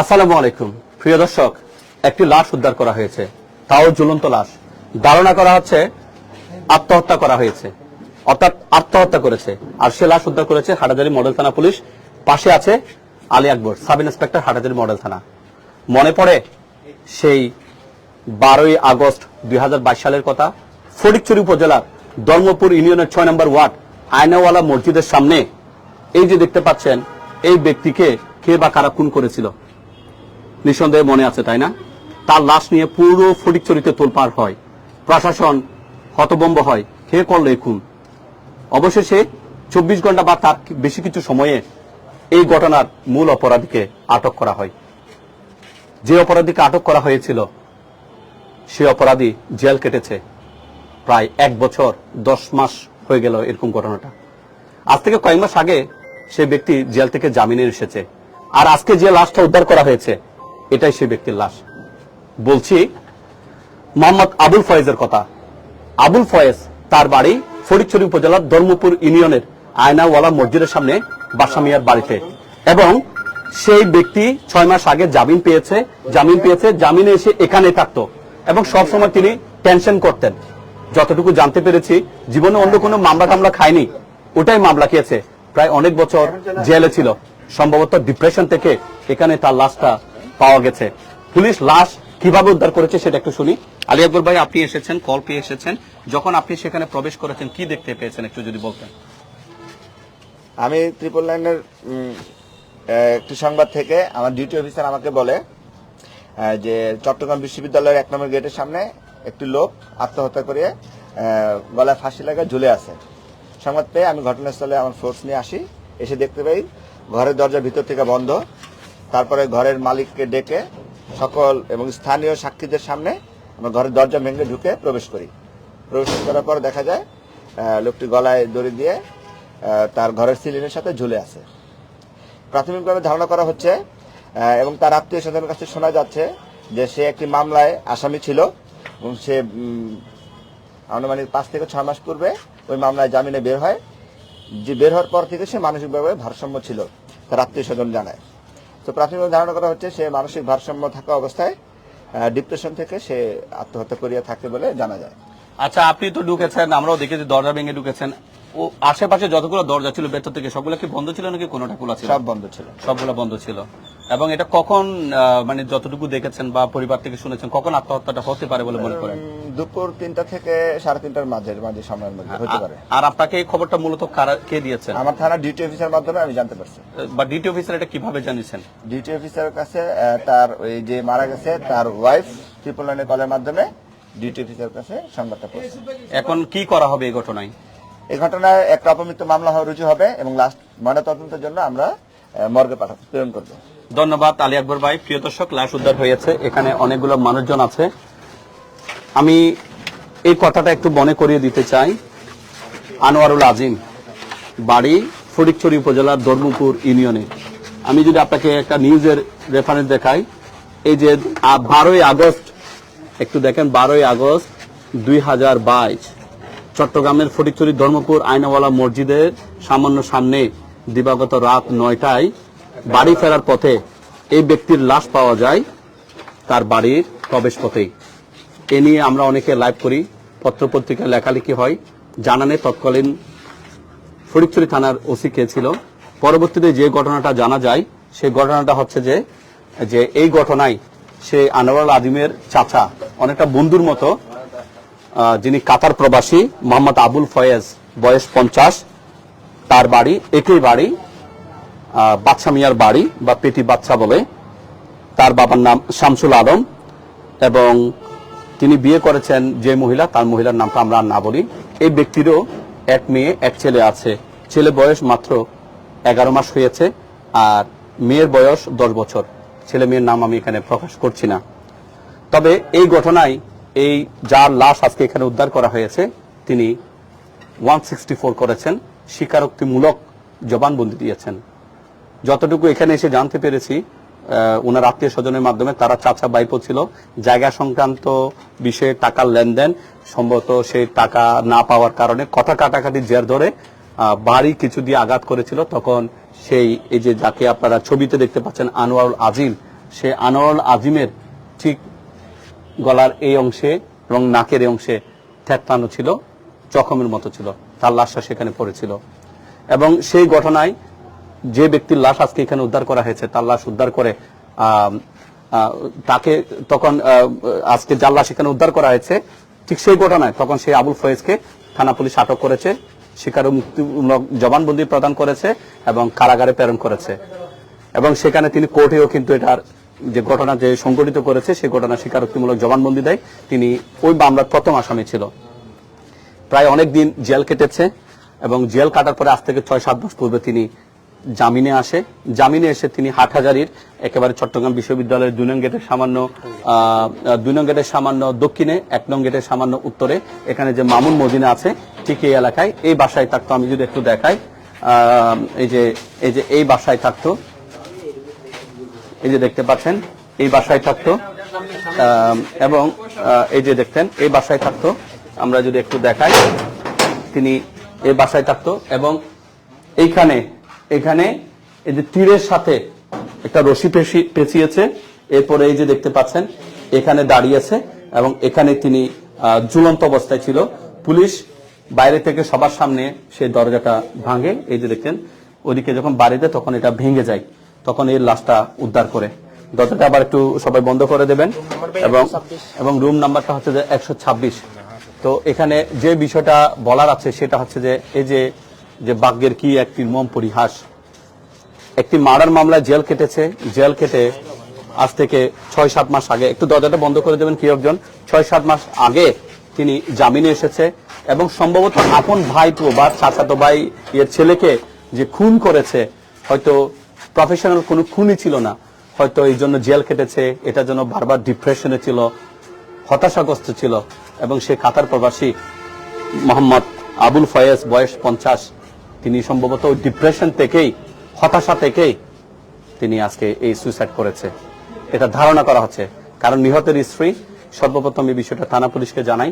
আসসালামু আলাইকুম। প্রিয় দর্শক, একটি লাশ উদ্ধার করা হয়েছে। তাও ঝুলন্ত লাশ। ধারণা করা হচ্ছে আত্মহত্যা করা হয়েছে। অর্থাৎ আত্মহত্যা করেছে। আর সে লাশ উদ্ধার করেছে হাটাজারি মডেল থানা পুলিশ। পাশে আছে Ali Akbar, sub inspector, Hathazari model থানা। মনে পড়ে সেই বারোই আগস্ট দুই হাজার বাইশ সালের কথা? ফটিকচুরি উপজেলার ধর্মপুর ইউনিয়নের ছয় নম্বর ওয়ার্ড, আয়নাওয়ালা মসজিদের সামনে। এই যে দেখতে পাচ্ছেন, এই ব্যক্তিকে কে বা কারা খুন করেছিল? নিঃসন্দেহে মনে আছে, তাই না? তার লাশ নিয়ে পুরো ফটিকচুরিতে তোলপাড় হয়। প্রশাসন হতবম্ব হয়। কে করল খুন? অবশেষে চব্বিশ ঘণ্টা বা তার বেশি কিছু সময়ে এই ঘটনার মূল অপরাধীকে আটক করা হয়। যে অপরাধীকে আটক করা হয়েছিল, সে অপরাধী জেল কেটেছে। প্রায় এক বছর, দশ মাস হয়ে গেল এরকম ঘটনাটা। আজ থেকে কয়েক মাস আগে সে ব্যক্তি জেল থেকে জামিনে এসেছে। আর আজকে যে লাশটা উদ্ধার করা হয়েছে এটাই সে ব্যক্তির লাশ। বলছি, মোহাম্মদ আবুল ফয়েজের কথা। আবুল ফয়েজ তার বাড়ি ফরিদছড়ি উপজেলার ধর্মপুর ইউনিয়নের আয়নাওয়ালা মসজিদের সামনে বাসামিয়ার বাড়িতে। এবং সেই ব্যক্তি ছয় মাস আগে জামিন পেয়েছে জামিন পেয়েছে, জামিনে এসে এখানে থাকতো। এবং সবসময় তিনি টেনশন করতেন। যতটুকু জানতে পেরেছি, জীবনে অন্য কোনো মামলা টামলা খায়নি। ওটাই মামলা খেয়েছে। প্রায় অনেক বছর জেলে ছিল। সম্ভবত ডিপ্রেশন থেকে এখানে তার লাশটা পাওয়া গেছে। পুলিশ লাশ কীভাবে উদ্ধার করেছে সেটা একটু শুনি। আলী আকবর ভাই আপনি এসেছেন কল পেয়ে এসেছেন। যখন আপনি সেখানে প্রবেশ করেছেন কি দেখতে পেয়েছেন একটু যদি বলতেন? আমি ত্রিপল লাইনের একটি সংবাদ থেকে আমার ডিউটি অফিসার আমাকে বলে যে চট্টগ্রাম বিশ্ববিদ্যালয়ের এক নম্বর গেটের সামনে একটি লোক আত্মহত্যা করে আহ, গলায় ফাঁসি লাগা ঝুলে আছে। সংবাদ পেয়ে আমি ঘটনাস্থলে আমার ফোর্স নিয়ে আসি। এসে দেখতে পাই ঘরের দরজা ভিতর থেকে বন্ধ। তারপরে ঘরের মালিককে ডেকে সকল এবং স্থানীয় সাক্ষীদের সামনে আমরা ঘরের দরজা ভেঙে ঢুকে প্রবেশ করি। প্রবেশ করার পর দেখা যায় লোকটি গলায় দড়ি দিয়ে তার ঘরের সিলিংয়ের সাথে ঝুলে আছে। প্রাথমিকভাবে ধারণা করা হচ্ছে এবং তার আত্মীয় স্বজনের কাছে শোনা যাচ্ছে যে সে একটি মামলায় আসামি ছিল এবং সে আনুমানিক পাঁচ থেকে ছয় মাস পূর্বে ওই মামলায় জামিনে বের হয়। যে বের হওয়ার পর থেকে সে মানসিকভাবে ভারসাম্য ছিল, তার আত্মীয় স্বজন জানায়। তো প্রাথমিকভাবে ধারণা করা হচ্ছে সে মানসিক ভারসাম্য থাকা অবস্থায় ডিপ্রেশন থেকে সে আত্মহত্যা করিয়া থাকে বলে জানা যায়। আচ্ছা আপনি তো ঢুকেছেন আমরাও দেখেছি দরজা ভেঙে ঢুকেছেন। ও আশেপাশে যতগুলো দরজা ছিল ভেতর থেকে সবগুলো কি বন্ধ ছিল নাকি কোনোটা খোলা ছিল? সব বন্ধ ছিল। সবগুলো বন্ধ ছিল। এবং এটা কখন মানে যতটুকু দেখেছেন বা পরিবার থেকে শুনেছেন কখন আত্মহত্যাটা হতে পারে বলে মনে করেন? দুপুর তিনটা থেকে সাড়ে তিনটার মাঝে মাঝে সময়ের মধ্যে হতে পারে। আর আপনাকে এই খবরটা মূলত কারা- কে দিয়েছেন? আমার থানা ডিউটি অফিসার মাধ্যমে আমি জানতে পারছি। বা ডিটি অফিসার এটা কীভাবে জানিয়েছেন? ডিউটি অফিসারের কাছে তার ওই যে মারা গেছে তার ওয়াইফ ট্রিপল লাইনের কলের মাধ্যমে ডিউটি অফিসারের কাছে সংবাদটা পড়ছে এখন কি করা হবে এই ঘটনায়? এই ঘটনায় একটা অপমৃত্যু মামলা রুজু হবে এবং লাস্ট ময়নাতদন্তের জন্য আমরা মর্গে পাঠাবো প্রেরণ করব। ধন্যবাদ আলী আকবর ভাই। প্রিয় দর্শক, লাশ উদ্ধার হয়েছে। এখানে অনেকগুলো মানুষজন আছে। আমি এই কথাটা একটু মনে করিয়ে দিতে চাই। আনোয়ারুল আজিম, বাড়ি ফটিকছড়ি উপজেলার ধর্মপুর ইউনিয়নে। আমি যদি আপনাকে একটা নিউজের রেফারেন্স দেখাই, এই যে বারোই আগস্ট, একটু দেখেন, বারোই আগস্ট দুই হাজার বাইশ, চট্টগ্রামের ফটিকছড়ি ধর্মপুর আইনাওয়ালা মসজিদের সামান্য সামনে দিবাগত রাত নয়টায় বাড়ি ফেরার পথে এই ব্যক্তির লাশ পাওয়া যায় তার বাড়ির প্রবেশ পথেই এ নিয়ে আমরা অনেকে লাইভ করি, পত্রপত্রিকায় লেখালেখি হয়। জানানে তৎকালীন ফরিদচুরি থানার ওসি কে ছিল। পরবর্তীতে যে ঘটনাটা জানা যায়, সেই ঘটনাটা হচ্ছে যে যে এই ঘটনায় সে আনোয়ার আদিমের চাচা, অনেকটা বন্ধুর মতো যিনি কাতার প্রবাসী, মোহাম্মদ আবুল ফয়েজ, বয়স পঞ্চাশ, তার বাড়ি, একই বাড়ি বাচ্চা মিয়ার বাড়ি বা পেটি বাচ্চা বলে। তার বাবার নাম শামসুল আলম এবং তিনি বিয়ে করেছেন যে মহিলা, তার মহিলার নামটা আমরা আর না বলি। এই ব্যক্তিরও এক মেয়ে, এক ছেলে আছে। ছেলে বয়স মাত্র এগারো মাস হয়েছে আর মেয়ের বয়স দশ বছর। ছেলে মেয়ের নাম আমি এখানে প্রকাশ করছি না। তবে এই ঘটনায় এই যার লাশ আজকে এখানে উদ্ধার করা হয়েছে, তিনি ওয়ান করেছেন, স্বীকারোক্তিমূলক জবানবন্দি দিয়েছেন। যতটুকু এখানে এসে জানতে পেরেছি ওনার আত্মীয় স্বজনের মাধ্যমে তারা চাচা বাইপো ছিল। জায়গা সংক্রান্ত বিষয়ে টাকার লেনদেন, সম্ভবত সেই টাকা না পাওয়ার কারণে কথা কাটাকাটি জের ধরে বাড়ি কিছু দিয়ে আঘাত করেছিল। তখন সেই, এই যে যাকে আপনারা ছবিতে দেখতে পাচ্ছেন, আনোয়ারুল আজিম, সে আনোয়ারুল আজিমের ঠিক গলার এই অংশে এবং নাকের এই অংশে ঠেকানো ছিল, জখমের মতো ছিল। তার লাশটা সেখানে পড়েছিল। এবং সেই ঘটনায় যে ব্যক্তির লাশ আজকে এখানে উদ্ধার করা হয়েছে, তার লাশ উদ্ধার করে তাকে তখন আজকে যার লাশ এখানে উদ্ধার করা হয়েছে, ঠিক সেই ঘটনায় তখন সেই আবুল ফয়েজকে থানা পুলিশ আটক করেছে শিকার মুক্তিমূলক জবানবন্দি প্রদান করেছে এবং কারাগারে প্রেরণ করেছে। এবং সেখানে তিনি কোর্টেও কিন্তু এটার যে ঘটনা যে সংগঠিত করেছে, সেই ঘটনা স্বীকারোক্তিমূলক জবানবন্দি দেয়। তিনি ওই মামলার প্রথম আসামি ছিল। প্রায় অনেক দিন জেল কেটেছে এবং জেল কাটার পরে আজ থেকে ছয় সাত মাস পূর্বে তিনি জামিনে আসে। জামিনে এসে তিনি হাটহাজারির একেবারে চট্টগ্রাম বিশ্ববিদ্যালয়ের দুই নং গেটের সামান্য দুই নং গেটের সামান্য দক্ষিণে, এক নং গেটের সামান্য উত্তরে এখানে যে মামুন মদিনা আছে, ঠিক এই এলাকায়, এই বাসায় থাকতো। আমি যদি একটু দেখাই এই যে এই যে এই বাসায় থাকতো, এই যে দেখতে পাচ্ছেন, এই বাসায় থাকতো এবং এই যে দেখতেন, এই বাসায় থাকতো। আমরা যদি একটু দেখাই, তিনি এই বাসায় থাকতো এবং এইখানে এখানে এই যে তীরের সাথে একটা রশি পেঁচিয়েছে। এরপরে এই যে দেখতে পাচ্ছেন, এখানে দাঁড়িয়েছে এবং এখানে তিনি ঝুলন্ত অবস্থায় ছিল। পুলিশ বাইরে থেকে সবার সামনে সে দরজাটা ভাঙে। এই যে দেখতেন ওদিকে যখন বাড়িতে তখন এটা ভেঙে যায়, তখন এই লাশটা উদ্ধার করে। দরজাটা আবার একটু সবাই বন্ধ করে দেবেন। এবং এবং রুম নাম্বারটা হচ্ছে যে একশো ছাব্বিশ। তো এখানে যে বিষয়টা বলার আছে সেটা হচ্ছে যে, এই যে যে বাগ্যের কি এক নির্মম পরিহাস। একটি মার্ডার মামলায় জেল কেটেছে। জেল কেটে আজ থেকে ছয়, সাত মাস আগে, একটু দরজাটা বন্ধ করে দেবেন কি একজন ছয়, সাত মাস আগে তিনি জামিনে এসেছে এবং সম্ভবত আপন ভাই বা চাচাতো ভাই, এর ছেলেকে যে খুন করেছে, হয়তো প্রফেশনাল কোনো খুনই ছিল না। হয়তো এই জন্য জেল কেটেছে, এটা জন্য বারবার ডিপ্রেশনে ছিল, হতাশাগ্রস্ত ছিল। এবং সে কাতার প্রবাসী মোহাম্মদ আবুল ফয়েজ, বয়স পঞ্চাশ। তিনি সম্ভবত ডিপ্রেশন থেকেই, হতাশা থেকেই তিনি আজকে এই সুইসাইড করেছে। এটা ধারণা করা হচ্ছে। কারণ নিহতের স্ত্রী, সর্বপ্রথম এই বিষয়টা থানা পুলিশকে জানাই।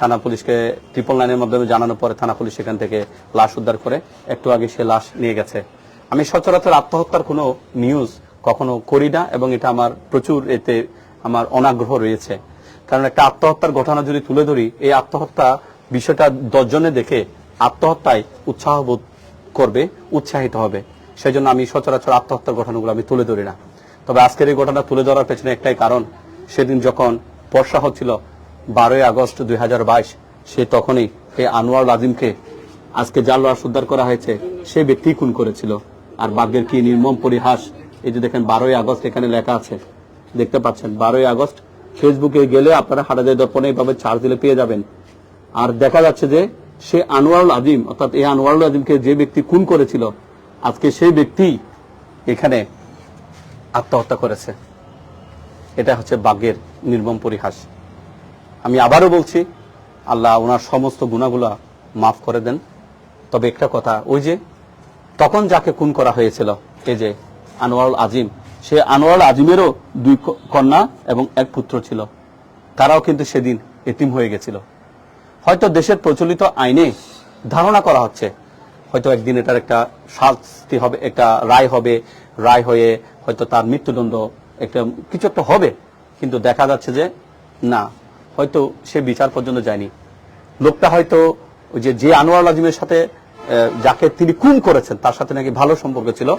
থানা পুলিশকে ট্রিপল লাইনের মাধ্যমে জানানোর পরে থানা পুলিশ সেখান থেকে লাশ উদ্ধার করে একটু আগে সে লাশ নিয়ে গেছে। আমি সচরাচর আত্মহত্যার কোনো নিউজ কখনো করি না এবং এটা আমার প্রচুর এতে আমার অনাগ্রহ রয়েছে। কারণ একটা আত্মহত্যার ঘটনা যদি তুলে ধরি, এই আত্মহত্যা বিষয়টা দশজনে দেখে আত্মহত্যায় উৎসাহ বোধ করবে, উৎসাহিত হবে। সেই জন্য আমি সচরাচর আত্মহত্যার ঘটনাগুলো আমি তুলে ধরি না। তবে আজকের এই ঘটনা তুলে ধরার পেছনে একটাই কারণ, সেদিন যখন বর্ষা হচ্ছিল, বারোই আগস্ট দুই সে তখনই এই আনোয়ার আজিমকে আজকে যার লাশ উদ্ধার করা হয়েছে, সে ব্যক্তি খুন করেছিল। আর বাঘের কি নির্মম পরিহাস, এই যে দেখেন বারোই আগস্ট এখানে লেখা আছে। দেখতে পাচ্ছেন, বারোই আগস্ট ফেসবুকে গেলে আপনারা হাটাদের দর্পণে এইভাবে চার্জ দিলে পেয়ে যাবেন। আর দেখা যাচ্ছে যে সে আনোয়ারুল আজিম, অর্থাৎ এই আনোয়ারুল আজিমকে যে ব্যক্তি খুন করেছিল, আজকে সেই ব্যক্তি এখানে আত্মহত্যা করেছে। এটা হচ্ছে বাঘের নির্মম পরিহাস। আমি আবারও বলছি, আল্লাহ ওনার সমস্ত গুণাগুলা মাফ করে দেন। তবে একটা কথা, ওই যে তখন যাকে খুন করা হয়েছিল, এই যে আনোয়ারুল আজিম, সে আনোয়ারুল আজিমেরও দুই কন্যা এবং এক পুত্র ছিল। তারাও কিন্তু সেদিন এতিম হয়ে গেছিল। হয়তো দেশের প্রচলিত আইনে ধারণা করা হচ্ছে, হয়তো একদিন এটার একটা শাস্তি হবে, একটা রায় হবে, রায় হয়ে হয়তো তার মৃত্যুদণ্ড একটা কিছু একটা হবে, কিন্তু দেখা যাচ্ছে যে না, হয়তো সে বিচার পর্যন্ত যায়নি। লোকটা হয়তো যে যে আনোয়ার আজিমের সাথে যাকে তিনি খুন করেছেন, তার সাথে নাকি ভালো সম্পর্ক ছিল,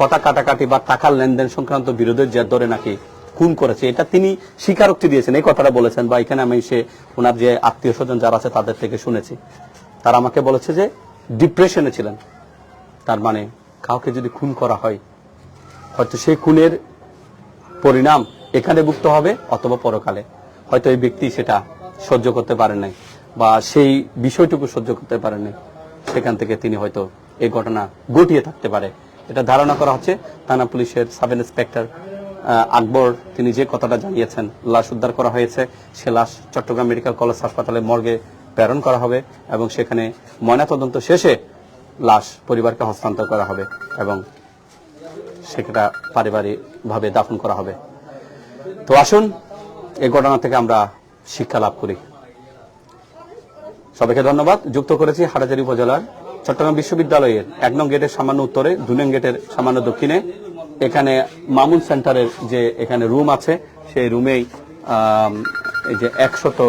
কথা কাটাকাটি বা টাকার লেনদেন সংক্রান্ত বিরোধের জের ধরে নাকি খুন করেছে। এটা তিনি স্বীকারোক্তি দিয়েছেন, এই কথাটা বলেছেন বা এখানে আমি সে ওনার যে আত্মীয় স্বজন যারা আছে তাদের থেকে শুনেছি। তারা আমাকে বলেছে যে ডিপ্রেশনে ছিলেন। তার মানে কাউকে যদি খুন করা হয়, হয়তো সেই খুনের পরিণাম এখানে ভুক্ত হবে অথবা পরকালে। হয়তো এই ব্যক্তি সেটা সহ্য করতে পারেন নাই বা সেই বিষয়টুকু সহ্য করতে পারেন নাই। সেখান থেকে তিনি হয়তো এই ঘটনা ঘটিয়ে থাকতে পারে। এটা ধারণা করা হচ্ছে থানা পুলিশের সাব ইন্সপেক্টর আকবর, তিনি যে কথাটা জানিয়েছেন, লাশ উদ্ধার করা হয়েছে। সে লাশ চট্টগ্রাম মেডিকেল কলেজ হাসপাতালে মর্গে প্রেরণ করা হবে এবং সেখানে ময়নাতদন্ত শেষে লাশ পরিবারকে হস্তান্তর করা হবে এবং সেটা পারিবারিকভাবে দাফন করা হবে। তো আসুন এই ঘটনা থেকে আমরা শিক্ষা লাভ করি। সবাইকে ধন্যবাদ। যুক্ত করেছি হাটাজারি উপজেলার চট্টগ্রাম বিশ্ববিদ্যালয়ের এক নং গেটের সামান্য উত্তরে দুই নং গেটের সামান্য দক্ষিণে। এখানে মামুন সেন্টারের যে এখানে রুম আছে, সেই রুমেই এই যে একশত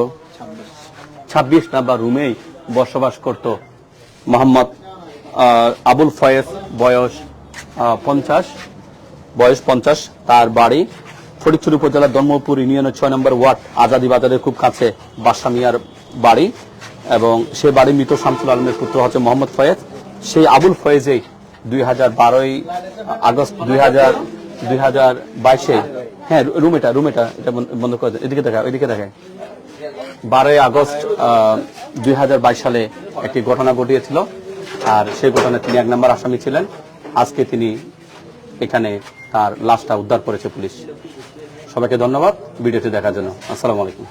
ছাব্বিশ নাম্বার রুমেই বসবাস করত মোহাম্মদ আবুল ফয়েজ, বয়স পঞ্চাশ বয়স পঞ্চাশ, তার বাড়ি ফরিদপুর উপজেলার ধর্মপুর ইউনিয়নের ছয় নম্বর ওয়ার্ড আজাদি বাজারের খুব কাছে বাসা মিয়ার বাড়ি এবং সে বাড়ি মৃত শামসুল আলমের পুত্র হচ্ছে মোহাম্মদ ফয়েজ। সেই আবুল ফয়েজেই দুই হাজার বারোই আগস্ট, দুই হাজার দুই হাজার বাইশে। হ্যাঁ রুম এটা রুম এটা এটা বন্ধ- করে এদিকে দেখা এদিকে দেখায় বারোই আগস্ট দুই হাজার বাইশ সালে একটি ঘটনা ঘটিয়েছিল, আর সেই ঘটনায় তিনি এক নম্বর আসামি ছিলেন। আজকে তিনি এখানে তার লাশটা উদ্ধার করেছে পুলিশ। সবাইকে ধন্যবাদ, ভিডিওটি দেখার জন্য। আসসালামু আলাইকুম।